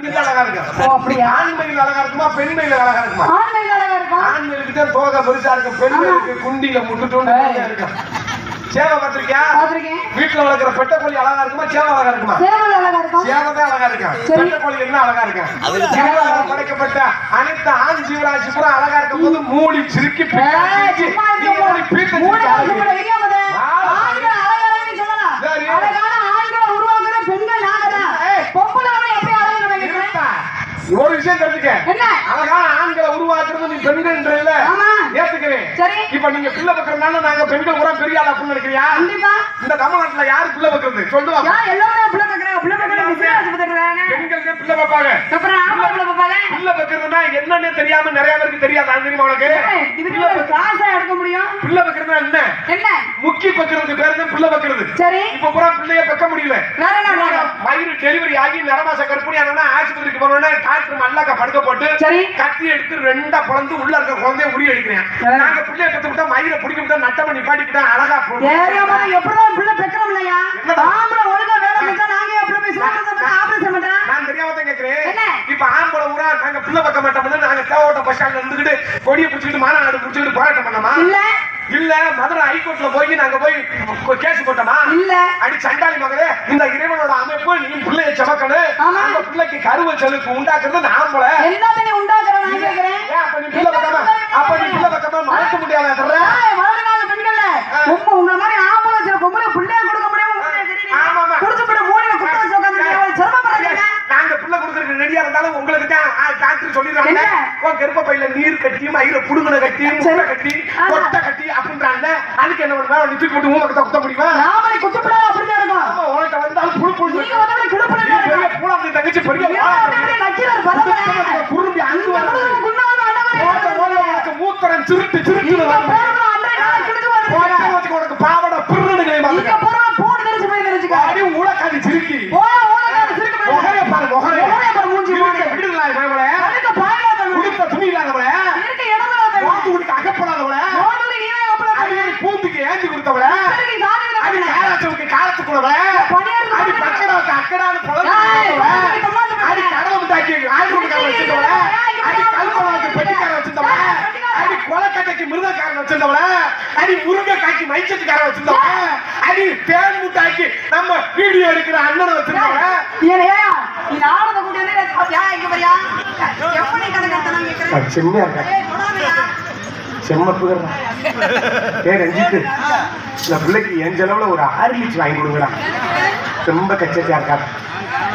இது அழகா இருக்கு? ஓ, அப்படியா? ஆண் மயில் அழகா இருக்குமா? பெண் மயில் அழகா இருக்குமா? அழகா இருக்கும் ஆண் மயிலுக்கு தான் தோகை பெருசா இருக்கும் பெண் மயிலுக்கு குண்டில முட்டுட்டு இருக்கும் சேவை பார்த்திருக்கியா? பார்த்திருக்கேன். வீட்டுல வளர்க்குற பெட்டை கோழி அழகா இருக்குமா? சேவை அழகா இருக்குமா? சேவல் அழகா இருக்கும் சேவை தான் அழகா இருக்கும். பெட்டை கோழி என்ன அழகா இருக்கும் படைக்கப்பட்ட அனைத்து ஆண் ஜீவராசி பூரா அழகா இருக்கும் போது மூடி சிரிக்கி. பீத்து மூணு சிரிக்கி வருஷம் கூட இல்லையா போது? ஆ. ஆண்கள் அழகழகுன்னு சொல்லலாம். சரி. அழகான ஆண்களை உருவாக்குற பெண்கள் நாங்கதான். ஏய். பொம்பளை அவனை எப்படி அழகு நம்ம கேட்கிறேன்? இருப்பா. ஒரு விஷயம் தெரிஞ்சுக்க. என்ன? அழகான ஆண்களை உருவாக்குறது நீ பெண்கள்ன்றல ஆமா. ஏத்துக்கிறேன். சரி. இப்ப நீங்க பிள்ளை வைக்கிறதுனால நாங்க பெண்கள் பூரா பெரிய ஆளா அப்படின்னு நினைக்கிறியா கண்டிப்பா. இந்த தமிழ்நாட்டுல யாரு பிள்ளை வைக்கிறது சொல்லுவா. யார் எல்லாருமே பிள்ளை பார்க்கறாங்க, பிள்ளை பிள்ளை ஆஸ்பத்திரிக்கிறாங்க. பெண்களுக்கு பிள்ளை வைப்பாங்க. அப்புறம் ஆம்பளை பிள்ளை பார்ப்பாங்க. பிள்ளை வைக்கிறதுனா என்னன்னு தெரியாம நிறைய பேருக்கு தெரியாது அது தெரியுமா உனக்கு? இதுக்கு காசா எடுக்க முடியும்? பிள்ளை வைக்கிறதுனா என்ன? என்ன? முக்கி வைக்கிறதுக்கு பேரு தான் பிள்ளை வைக்கிறது சரி. இப்ப பூரா பிள்ளைய வைக்க முடியல. வேற என்ன? வயிறு டெலிவரி ஆகி நரமாச கர்ப்பிணி ஆனா ஆஸ்பத்திரிக்கு போனோம்னா டாக்டர் மல்லாக்க படுக்க போட்டு சரி. கத்தி எடுத்து ரெண்டா பிளந்து உள்ள இருக்க குழந்தைய உரி அடிக்கிறேன். நாங்க பிள்ளைய கத்து விட்டா மயிரை பிடிக்க விட்டா நட்டம நிப்பாட்டி விட்டா அழகா ஏரியாமா எப்படிதான் பிள்ளை பெக்கிறோம் இல்லையா? ஆம்பளை ஒழுங்கா வேலை செஞ்சா நாங்க எப்படி பண்ண ஆபரேஷன் பண்றோம். நான் தெரியாம தான் கேக்குறேன்? இப்ப ஆம்பளை ஊரா நாங்க பிள்ளை வைக்க மாட்டோம்னு நாங்க தேவோட்ட பஸ் ஸ்டாண்ட்ல இருந்துகிட்டு கொடியை பிடிச்சிட்டு மாநாடு பிடிச்சிட்டு போராட்டம் பண்ணோமா? இல்ல. இல்ல மதுரை ஹைகோர்ட்ல போய் நாங்க போய் கேஸ் போட்டோமா? இல்ல. அடி சண்டாளி மகளே இந்த இறைவனோட ஆமா. அந்த பிள்ளைக்கு கருவ செலுக்கு உண்டாக்குறது நாம்பளை எல்லாத்தையும் நீ உண்டாக்குற நான் கேக்குறேன் அப்ப நீ பிள்ளை வைக்காம அப்ப நீ பிள்ளை மறக்க முடியாத. உங்க உங்க மாதிரி ஆம்பளை சில பொம்பளை பிள்ளைய கொடுக்க முடியாம? ஆமாமா. குடிச்சு போட்டு மூலையில குத்த. எவ்வளவு சிரமப்படுறீங்க. நாங்க பிள்ளை கொடுக்கறதுக்கு ரெடியா இருந்தாலும் உங்களுக்கு தான் டாக்டர் சொல்லிடுறாங்க என்ன? உன் கருப்ப பையில நீர் கட்டி மயிர புடுங்கின கட்டி முட்டை கட்டி. கொட்டை கட்டி அப்படின்றாங்க அதுக்கு என்ன பண்ணுவா நீ தூக்கி போட்டு ஊமக்கத்தை குத்த முடியுமா நாமளே குத்துப்படாத அப்படிதான் இருக்கும். ஆமா உன்கிட்ட வந்தால் புழு புழு நீங்க வந்தவொடனே கிடுப்புல நீ பெரிய பூலாந்தி தங்கச்சி பெரிய. குறும்பி அங்கு உனக்கு மூத்திரம் சிருட்டு சிருட்டு நீங்க போறவங்க அன்றைய நாள் கிழிச்சு போட்ட வச்சிருந்தவள? அடி முருங்கைக்காய்க்கு மைச்சத்துக்காரன் வச்சிருந்தவள? அடி தேன் முட்டாய்க்கு நம்ம வீடியோ எடுக்கிற அண்ணனை வச்சிருந்தவள? ஏனையா, வந்து எனக்கு பாத்தியா, இங்க பாரியா? எப்படி கணக்கு நான் கேட்கிறேன். செம்மையா இருக்கா? ஏய், தொடாதயா. செம்ம புகழ் ஏ ரஞ்சித் இந்த பிள்ளைக்கு என் செலவுல ஒரு ஹார்லிக்ஸ் வாங்கி கொடுங்கடா. ரொம்ப கச்சத்தியா இருக்கா?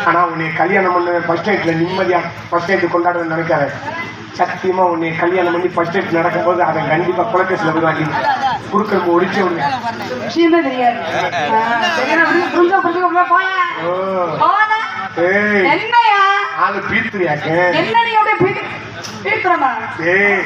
ஆனா உன்னை கல்யாணம் பண்ண ஃபர்ஸ்ட் நைட்ல நிம்மதியா ஃபர்ஸ்ட் நைட் கொண்டாடுவேன்னு நினைக்காத. சத்தியமா உன்னை கல்யாணம் பண்ணி ஃபர்ஸ்ட் நைட் நடக்கும்போது அதை கண்டிப்பா குலக்கேசில் போய் வாங்கி குறுக்கள் ஒடிச்சு விடுங்க. விஷயமே தெரியாது. ஆளு பீத்துறியாக்க என்ன நீ அப்படியே பீத்துறமா? ஏய்.